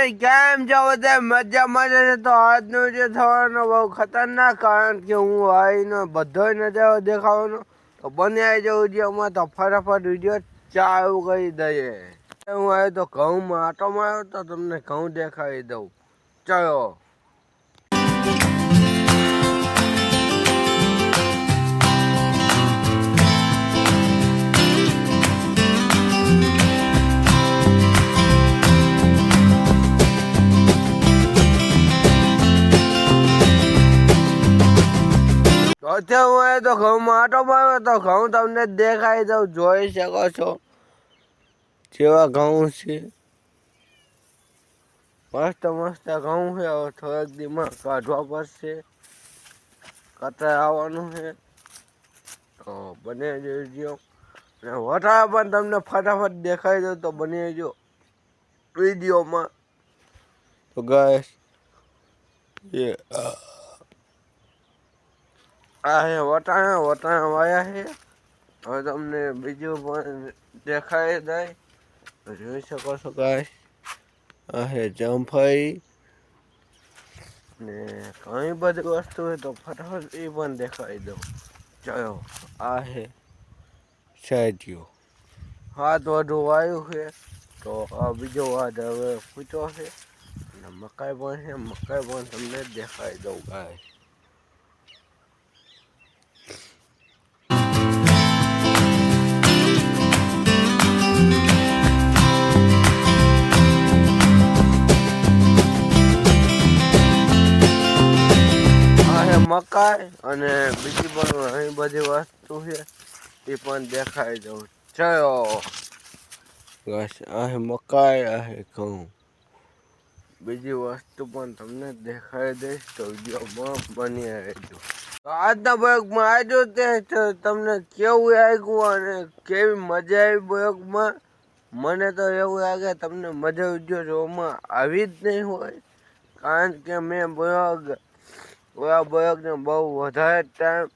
ભાઈ, કેમ છો બધા? મજા મજા છે. તો આજનો જે થવાનો બહુ ખતરનાક, કારણ કે હું આવીને બધો નજારો દેખાવાનો. તો બને આવી જવું છે અમારે તો ફટાફટ વીડિયો ચાલુ કરી દઈએ. હું આવ્યો તો ઘઉંમાં આટો માર્યો તો તમને ઘઉં દેખાડી દઉં. ચલો. અત્યારે હું તો ઘઉંમાં આટો માર્યો, તો ઘઉં તમને દેખાઈ દઉં, જોઈ શકો છો. જેવા ઘઉં છે. મસ્ત મસ્ત ઘઉં છે, હવે થોડાક દીમાં કાઢવા પડશે. કતરા આવવાનું છે. તો બને જોઈજો અને વટાળા પણ તમને ફટાફટ દેખાઈ દઉં તો બની જો વિડીયોમાં. તો ગાય એ આ હે વટાણા વટાણા વાયા છે હવે તમને બીજું પણ દેખાય જાય. જોઈ શકો છો ગાય આ હે જમફાઈ. ને ઘણી બધી વસ્તુ હોય તો ફટાફટ એ પણ દેખાડી દઉં. ચલો, આ હે સાઈડ્યો હાથ વધુ વાયું છે તો આ બીજો વાદ હવે પૂછો છે અને મકાઈ પણ છે મકાઈ પણ તમને દેખાડી દઉં ગાય મકાઈ અને બીજી પણ ઘણી બધી વસ્તુ છે. એ પણ દેખાઈ દઉં ચલો બસ આ મકાઈ આ ઘઉં. બીજી વસ્તુ પણ તમને દેખાઈ દઈશ તો વિડીયોમાં બની રહેજો. તો આજના બ્લોગમાં આજો તે તમને કેવું લાગ્યું અને કેવી મજા આવી બ્લોગમાં મને તો એવું લાગે તમને મજા વીડિયો જોવામાં આવી જ નહીં હોય. કારણ કે મેં બ્લોગ બ્લોગને બહુ વધારે ટાઈમ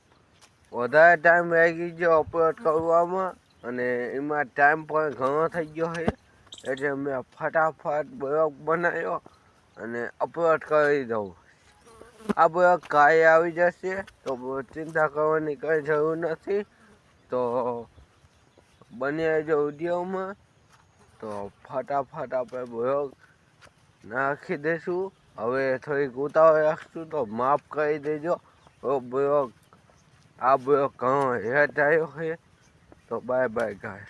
વધારે ટાઈમ લાગી ગયો ઓપરેટ કરવામાં અને એમાં ટાઈમ પણ ઘણો થઈ ગયો છે. એટલે મેં ફટાફટ બ્લોગ બનાવ્યો અને અપલોડ કરી દઉં. આ બ્લોગ કાલે આવી જશે, તો ચિંતા કરવાની કંઈ જરૂર નથી. તો બની રહેજો વિડીયોમાં. તો ફટાફટ આપણે બ્લોગ નાખી દઈશું. હવે થોડીક ઉતાવળ રાખશું તો માફ કરી દેજો. બ્લોગ આ બ્લોગ ઘણો હેઠ આવ્યો છે. તો બાય બાય ગાય